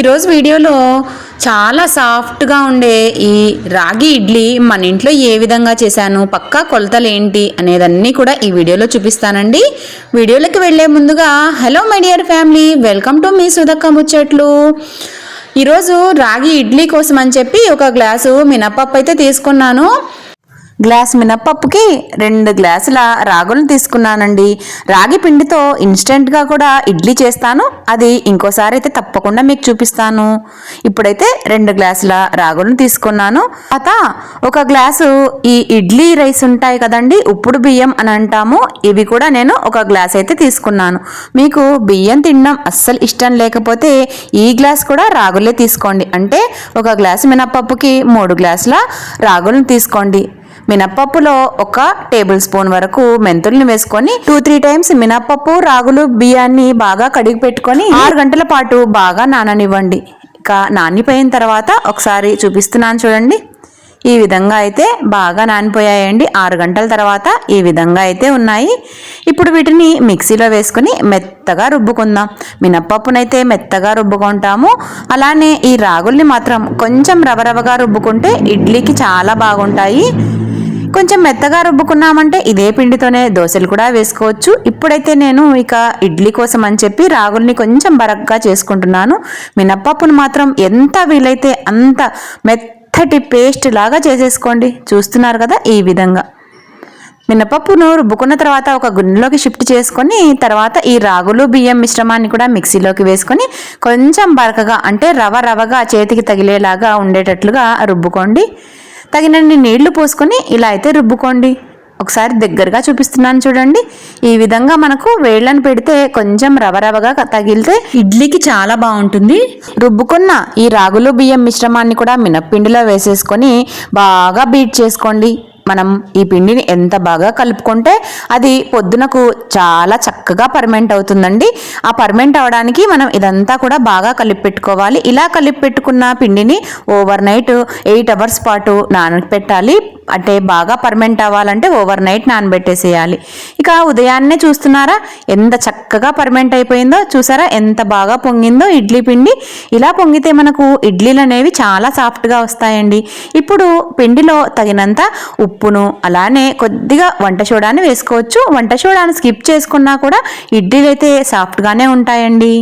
ఈరోజు వీడియోలో చాలా సాఫ్ట్గా ఉండే ఈ రాగి ఇడ్లీ మన ఇంట్లో ఏ విధంగా చేశాను పక్కా కొలతలు ఏంటి అనేదన్నీ కూడా ఈ వీడియోలో చూపిస్తానండి. వీడియోలోకి వెళ్ళే ముందుగా hello my dear family welcome to మీ సుధక్క ముచ్చట్లు. ఈరోజు రాగి ఇడ్లీ కోసం అని చెప్పి ఒక గ్లాసు మినప్పప్పు అయితే తీసుకున్నాను. గ్లాస్ మినప్పప్పుకి రెండు గ్లాసుల రాగులను తీసుకున్నానండి. రాగి పిండితో ఇన్స్టెంట్గా కూడా ఇడ్లీ చేస్తాను. అది ఇంకోసారి అయితే తప్పకుండా మీకు చూపిస్తాను. ఇప్పుడైతే రెండు గ్లాసుల రాగులను తీసుకున్నాను. తర్వాత ఒక గ్లాసు ఈ ఇడ్లీ రైస్ ఉంటాయి కదండి ఉప్పుడు బియ్యం అని అంటాము. ఇవి కూడా నేను ఒక గ్లాస్ అయితే తీసుకున్నాను. మీకు బియ్యం తినడం అస్సలు ఇష్టం లేకపోతే ఈ గ్లాస్ కూడా రాగులే తీసుకోండి. అంటే ఒక గ్లాసు మినప్పప్పుకి మూడు గ్లాసుల రాగులను తీసుకోండి. మినప్పప్పులో ఒక టేబుల్ స్పూన్ వరకు మెంతుల్ని వేసుకొని టూ త్రీ టైమ్స్ మినప్పప్పు రాగులు బియ్యాన్ని బాగా కడిగి పెట్టుకొని ఆరు గంటల పాటు బాగా నాననివ్వండి. ఇక నానిపోయిన తర్వాత ఒకసారి చూపిస్తున్నాను చూడండి. ఈ విధంగా అయితే బాగా నానిపోయాయండి. ఆరు గంటల తర్వాత ఈ విధంగా అయితే ఉన్నాయి. ఇప్పుడు వీటిని మిక్సీలో వేసుకుని మెత్తగా రుబ్బుకుందాం. మినప్పప్పునైతే మెత్తగా రుబ్బుకుంటాము. అలానే ఈ రాగుల్ని మాత్రం కొంచెం రవరవగా రుబ్బుకుంటే ఇడ్లీకి చాలా బాగుంటాయి. కొంచెం మెత్తగా రుబ్బుకున్నామంటే ఇదే పిండితోనే దోశలు కూడా వేసుకోవచ్చు. ఇప్పుడైతే నేను ఇక ఇడ్లీ కోసం అని చెప్పి రాగుల్ని కొంచెం బరగ్గా చేసుకుంటున్నాను. మినప్పప్పును మాత్రం ఎంత వీలైతే అంత మెత్తటి పేస్ట్ లాగా చేసేసుకోండి. చూస్తున్నారు కదా ఈ విధంగా. మినపప్పును రుబ్బుకున్న తర్వాత ఒక గుండెలోకి షిఫ్ట్ చేసుకొని తర్వాత ఈ రాగులు బియ్యం మిశ్రమాన్ని కూడా మిక్సీలోకి వేసుకొని కొంచెం బరకగా అంటే రవ రవగా చేతికి తగిలేలాగా ఉండేటట్లుగా రుబ్బుకోండి. తగినన్ని నీళ్ళు పోసుకొని ఇలా అయితే రుబ్బుకోండి. ఒకసారి దగ్గరగా చూపిస్తున్నాను చూడండి. ఈ విధంగా మనకు వేళ్ళను పెడితే కొంచెం రవ రవగా తగిలితే ఇడ్లీకి చాలా బాగుంటుంది. రుబ్బుకున్న ఈ రాగులు బియ్యం మిశ్రమాన్ని కూడా మినప్పిండిలో వేసేసుకొని బాగా బీట్ చేసుకోండి. మనం ఈ పిండిని ఎంత బాగా కలుపుకుంటే అది పొద్దునకు చాలా చక్కగా పర్మెంట్ అవుతుందండి. ఆ పర్మెంట్ అవడానికి మనం ఇదంతా కూడా బాగా కలిపి పెట్టుకోవాలి ఇలా కలిపి పెట్టుకున్న పిండిని ఓవర్ నైట్ ఎయిట్ అవర్స్ పాటు నానబెట్టాలి అంటే బాగా పర్మెంట్ అవ్వాలంటే ఓవర్ నైట్ నానబెట్టేసేయాలి. ఇక ఉదయాన్నే చూస్తున్నారా? ఎంత చక్కగా పర్మెంట్ అయిపోయిందో. చూసారా? ఎంత బాగా పొంగిందో ఇడ్లీ పిండి. ఇలా పొంగితే మనకు ఇడ్లీలు అనేవి చాలా సాఫ్ట్గా వస్తాయండి. ఇప్పుడు పిండిలో తగినంత ఉప్పును అలానే కొద్దిగా వంట సోడాని వేసుకోవచ్చు. వంట సోడాని స్కిప్ చేసుకున్నా కూడా ఇడ్లీలు అయితే సాఫ్ట్గానే ఉంటాయండి.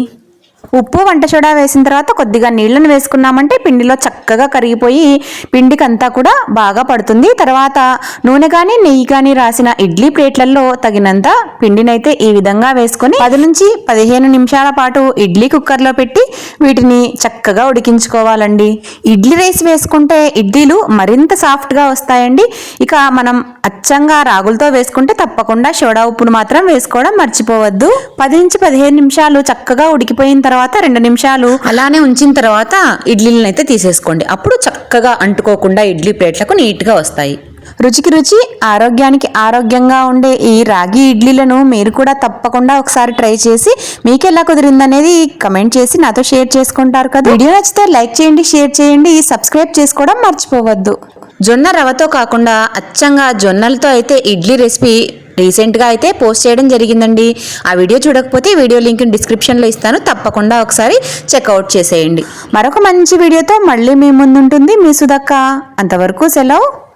ఉప్పు వంట సోడా వేసిన తర్వాత కొద్దిగా నీళ్ళను వేసుకున్నామంటే పిండిలో చక్కగా కరిగిపోయి పిండికి అంతా కూడా బాగా పడుతుంది. తర్వాత నూనె కానీ నెయ్యి కానీ రాసిన ఇడ్లీ ప్లేట్లలో తగినంత పిండినైతే ఈ విధంగా వేసుకొని పది నుంచి పదిహేను నిమిషాల పాటు ఇడ్లీ కుక్కర్లో పెట్టి వీటిని చక్కగా ఉడికించుకోవాలండి. ఇడ్లీ రైస్ వేసుకుంటే ఇడ్లీలు మరింత సాఫ్ట్గా వస్తాయండి. ఇక మనం అచ్చంగా రాగులతో వేసుకుంటే తప్పకుండా సోడా ఉప్పును మాత్రం వేసుకోవడం మర్చిపోవద్దు. పది నుంచి పదిహేను నిమిషాలు చక్కగా ఉడికిపోయిన తర్వాత రెండు నిమిషాలు. అలానే ఉంచిన తర్వాత ఇడ్లీలను అయితే తీసేసుకోండి. అప్పుడు చక్కగా అంటుకోకుండా ఇడ్లీ ప్లేట్లకు నీట్గా వస్తాయి. రుచికి రుచి ఆరోగ్యానికి ఆరోగ్యంగా ఉండే ఈ రాగి ఇడ్లీలను మీరు కూడా తప్పకుండా ఒకసారి ట్రై చేసి మీకు ఎలా కుదిరిందనేది కమెంట్ చేసి నాతో షేర్ చేసుకుంటారు కదా. వీడియో నచ్చితే లైక్ చేయండి షేర్ చేయండి సబ్స్క్రైబ్ చేసుకోవడం మర్చిపోవద్దు. జొన్న రవ్వతో కాకుండా అచ్చంగా జొన్నలతో అయితే ఇడ్లీ రెసిపీ రీసెంట్గా అయితే పోస్ట్ చేయడం జరిగిందండి. ఆ వీడియో చూడకపోతే వీడియో లింక్ డిస్క్రిప్షన్లో ఇస్తాను. తప్పకుండా ఒకసారి చెక్అవుట్ చేసేయండి. మరొక మంచి వీడియోతో మళ్ళీ మీ ముందుంటుంది మీ సుధక్క. అంతవరకు సెలవు.